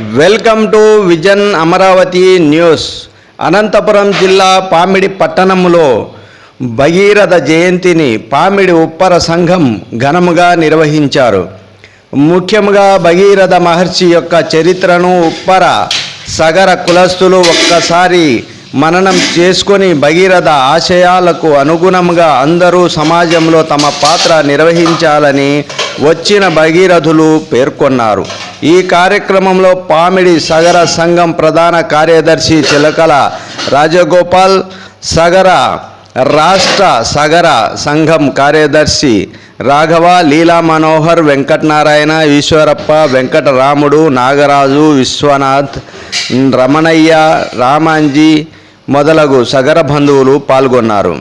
Welcome to Vision Amaravati News. Anantapuram జిల్లా పామిడి పట్టణంలో భగీరథ జయంతిని పామిడి ఉప్పర సంఘం ఘనముగా నిర్వహించారు. ముఖ్యంగా భగీరథ మహర్షి యొక్క చరిత్రను ఉప్పర సగర కులస్తులు ఒక్కసారి మననం చేసుకొని భగీరథ ఆశయాలకు అనుగుణంగా అందరూ సమాజంలో తమ పాత్ర నిర్వహించాలని వచ్చిన భగీరథులు పేర్కొన్నారు. ఈ కార్యక్రమంలో పామిడి సగర సంఘం ప్రధాన కార్యదర్శి చిలకల రాజగోపాల్ సగర రాష్ట్ర సగర సంఘం కార్యదర్శి రాఘవ లీలా మనోహర్ వెంకటనారాయణ ఈశ్వరప్ప వెంకటరాముడు నాగరాజు విశ్వనాథ్ రమణయ్య రామాంజీ మొదలగు సగర బంధువులు పాల్గొన్నారు.